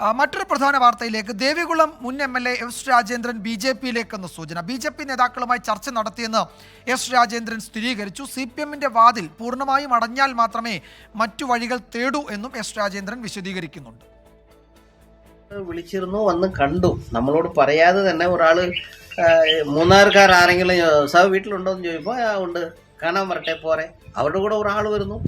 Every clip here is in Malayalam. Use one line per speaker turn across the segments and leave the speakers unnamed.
മറ്റൊരു പ്രധാന വാർത്തയിലേക്ക് ദേവികുളം മുൻ M L A S Rajendran B J പിയിലേക്കെന്ന് സൂചന. ബി ജെ പി നേതാക്കളുമായി ചർച്ച നടത്തിയെന്ന് എസ് രാജേന്ദ്രൻ സ്ഥിരീകരിച്ചു. സി പി എമ്മിന്റെ വാതിൽ പൂർണമായും അടഞ്ഞാൽ മാത്രമേ മറ്റു വഴികൾ തേടൂ എന്നും എസ് രാജേന്ദ്രൻ വിശദീകരിക്കുന്നുണ്ട്.
വിളിച്ചിരുന്നു വന്ന് കണ്ടു. നമ്മളോട് പറയാതെ തന്നെ ഒരാൾ മൂന്നാർക്കാർ ആരെങ്കിലും സാർ വീട്ടിലുണ്ടോ എന്ന് ഉണ്ട്. കാണാൻ വരട്ടെ പോരെ. അവരുടെ കൂടെ ഒരാൾ വരുന്നു.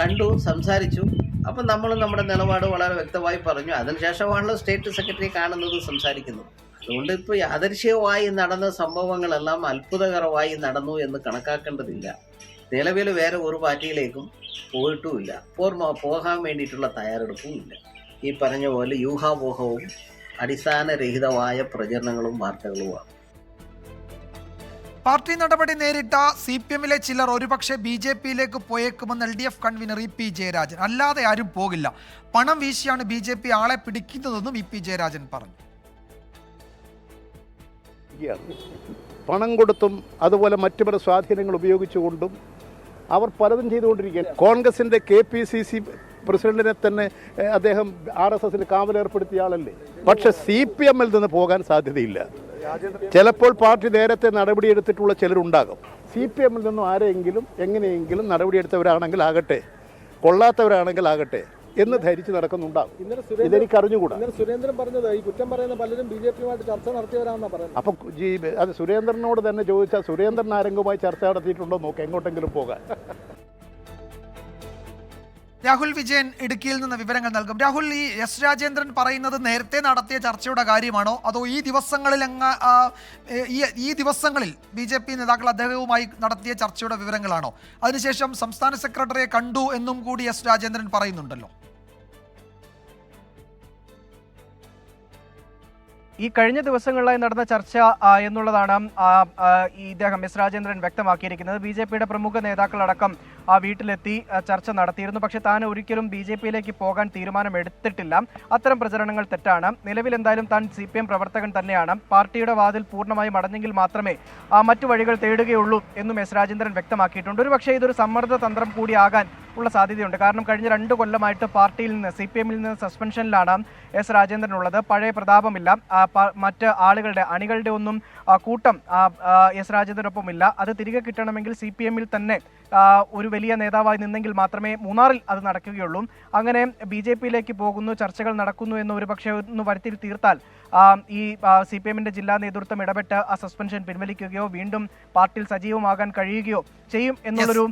കണ്ടു സംസാരിച്ചു. അപ്പം നമ്മൾ നമ്മുടെ നിലപാട് വളരെ വ്യക്തമായി പറഞ്ഞു. അതിനുശേഷമാണല്ലോ സ്റ്റേറ്റ് സെക്രട്ടറി കാണുന്നത് സംസാരിക്കുന്നു അതുകൊണ്ട് ഇപ്പോൾ യാദൃശ്യമായി നടന്ന സംഭവങ്ങളെല്ലാം അത്ഭുതകരമായി നടന്നു എന്ന് കണക്കാക്കേണ്ടതില്ല. നിലവിൽ വേറെ ഒരു പാർട്ടിയിലേക്കും പോയിട്ടുമില്ല. പോർമ പോകാൻ വേണ്ടിയിട്ടുള്ള തയ്യാറെടുപ്പും ഇല്ല. ഈ പറഞ്ഞ പോലെ യൂഹാപോഹവും അടിസ്ഥാനരഹിതമായ പ്രചരണങ്ങളും വാർത്തകളുമാണ്.
പാർട്ടി നടപടി നേരിട്ട സി പി എമ്മിലെ ചിലർ ഒരുപക്ഷെ ബി ജെ പിയിലേക്ക് പോയേക്കുമെന്ന് L D F convener E P Jayarajan. അല്ലാതെ ആരും പോകില്ല. പണം വീശിയാണ് ബി ജെ പി ആളെ പിടിക്കുന്നതെന്നും ഇ പി ജയരാജൻ പറഞ്ഞു.
പണം കൊടുത്തും അതുപോലെ മറ്റു പല സ്വാധീനങ്ങൾ ഉപയോഗിച്ചുകൊണ്ടും അവർ പലതും ചെയ്തുകൊണ്ടിരിക്കുകയാണ്. കോൺഗ്രസിന്റെ കെ പി സി സി പ്രസിഡന്റിനെ തന്നെ അദ്ദേഹം ആർ എസ് എസിൽ കാവലേർപ്പെടുത്തിയ ആളല്ലേ? പക്ഷെ സി പി എമ്മിൽ നിന്ന് പോകാൻ സാധ്യതയില്ല. ചിലപ്പോൾ പാർട്ടി നേരത്തെ നടപടിയെടുത്തിട്ടുള്ള ചിലരുണ്ടാകും. സി പി എമ്മിൽ നിന്നും ആരെങ്കിലും എങ്ങനെയെങ്കിലും നടപടിയെടുത്തവരാണെങ്കിൽ ആകട്ടെ കൊള്ളാത്തവരാണെങ്കിൽ ആകട്ടെ എന്ന് ധരിച്ച് നടക്കുന്നുണ്ടാകും. ഇതെനിക്ക് അറിഞ്ഞുകൂടാ
സുരേന്ദ്രൻ പറഞ്ഞത് ഈ കുറ്റം പറയുന്ന പലരും ബി ജെ പിയുമായിട്ട് ചർച്ച നടത്തിയവരാണെന്നാണ് പറയുന്നത്.
അപ്പൊ ജി അത് സുരേന്ദ്രനോട് തന്നെ ചോദിച്ചാൽ സുരേന്ദ്രൻ ആരെങ്കിലുമായി ചർച്ച നടത്തിയിട്ടുണ്ടോ? നോക്ക് എങ്ങോട്ടെങ്കിലും പോകാൻ.
രാഹുൽ വിജയൻ ഇടുക്കിയിൽ നിന്ന് വിവരങ്ങൾ നൽകും. രാഹുൽ ഈ എസ് രാജേന്ദ്രൻ പറയുന്നത് നേരത്തെ നടത്തിയ ചർച്ചയുടെ കാര്യമാണോ? അതോ ഈ ദിവസങ്ങളിൽ അങ്ങ് ഈ ദിവസങ്ങളിൽ ബി ജെ പി നേതാക്കൾ അദ്ദേഹവുമായി നടത്തിയ ചർച്ചയുടെ വിവരങ്ങളാണോ? അതിനുശേഷം സംസ്ഥാന സെക്രട്ടറിയെ കണ്ടു എന്നും കൂടി എസ് രാജേന്ദ്രൻ പറയുന്നുണ്ടല്ലോ.
ഈ കഴിഞ്ഞ ദിവസങ്ങളിലായി നടന്ന ചർച്ച എന്നുള്ളതാണ് ഇദ്ദേഹം എസ് രാജേന്ദ്രൻ വ്യക്തമാക്കിയിരിക്കുന്നത്. ബി ജെ പിയുടെ പ്രമുഖ നേതാക്കളടക്കം ആ വീട്ടിലെത്തി ചർച്ച നടത്തിയിരുന്നു. പക്ഷേ താൻ ഒരിക്കലും ബി ജെ പിയിലേക്ക് പോകാൻ തീരുമാനമെടുത്തിട്ടില്ല. അത്തരം പ്രചരണങ്ങൾ തെറ്റാണ്. നിലവിൽ എന്തായാലും താൻ സി പി എം പ്രവർത്തകൻ തന്നെയാണ്. പാർട്ടിയുടെ വാതിൽ പൂർണമായും അടഞ്ഞെങ്കിൽ മാത്രമേ മറ്റു വഴികൾ തേടുകയുള്ളൂ എന്നും എസ് രാജേന്ദ്രൻ വ്യക്തമാക്കിയിട്ടുണ്ട്. ഒരു പക്ഷേ ഇതൊരു സമ്മർദ്ദ തന്ത്രം കൂടിയാകാൻ ഉള്ള സാധ്യതയുണ്ട്. കാരണം കഴിഞ്ഞ രണ്ട് കൊല്ലമായിട്ട് പാർട്ടിയിൽ നിന്ന് സി പി എമ്മിൽ നിന്ന് സസ്പെൻഷനിലാണ് എസ് രാജേന്ദ്രൻ ഉള്ളത്. പഴയ പ്രതാപമില്ല. മറ്റ് ആളുകളുടെ അണികളുടെ ഒന്നും കൂട്ടം എസ് രാജേന്ദ്രനൊപ്പം ഇല്ല അത് തിരികെ കിട്ടണമെങ്കിൽ സി പി എമ്മിൽ തന്നെ ഒരു വലിയ നേതാവായി നിന്നെങ്കിൽ മാത്രമേ മൂന്നാറിൽ അത് നടക്കുകയുള്ളൂ. അങ്ങനെ ബി ജെ പിയിലേക്ക് പോകുന്നു ചർച്ചകൾ നടക്കുന്നു എന്ന് ഒരു പക്ഷേ ഒന്ന് വരുത്തി തീർത്താൽ ഈ സി പി എമ്മിന്റെ ജില്ലാ നേതൃത്വം ഇടപെട്ട് ആ സസ്പെൻഷൻ പിൻവലിക്കുകയോ വീണ്ടും പാർട്ടിയിൽ സജീവമാകാൻ കഴിയുകയോ ചെയ്യും എന്നുള്ളൊരു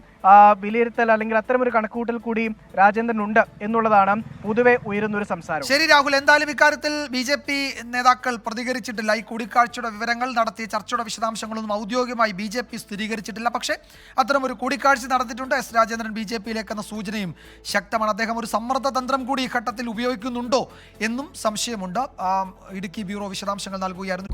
വിലയിരുത്തൽ അല്ലെങ്കിൽ അത്തരമൊരു കണക്കുകൂട്ടൽ കൂടി രാജേന്ദ്രൻ ഉണ്ട് എന്നുള്ളതാണ് പൊതുവെ ഉയരുന്ന ഒരു സംസാരം.
ശരി രാഹുൽ എന്തായാലും ഇക്കാര്യത്തിൽ ബി ജെ പി നേതാക്കൾ പ്രതികരിച്ചിട്ടില്ല. ഈ കൂടിക്കാഴ്ചയുടെ വിവരങ്ങൾ നടത്തിയ ചർച്ചയുടെ വിശദാംശങ്ങളൊന്നും ഔദ്യോഗികമായി ബി ജെ പി സ്ഥിരീകരിച്ചിട്ടില്ല. പക്ഷേ അത്തരം ഒരു കൂടിക്കാഴ്ച നടത്തിയിട്ടുണ്ട്. എസ് രാജേന്ദ്രൻ ബി ജെ പിയിലേക്കെന്ന സൂചനയും ശക്തമാണ്. അദ്ദേഹം ഒരു സമ്മർദ്ദ തന്ത്രം കൂടി ഈ ഘട്ടത്തിൽ ഉപയോഗിക്കുന്നുണ്ടോ എന്നും സംശയമുണ്ട്. ഇടുക്കി ബ്യൂറോ വിശദാംശങ്ങൾ നൽകുകയായിരുന്നു.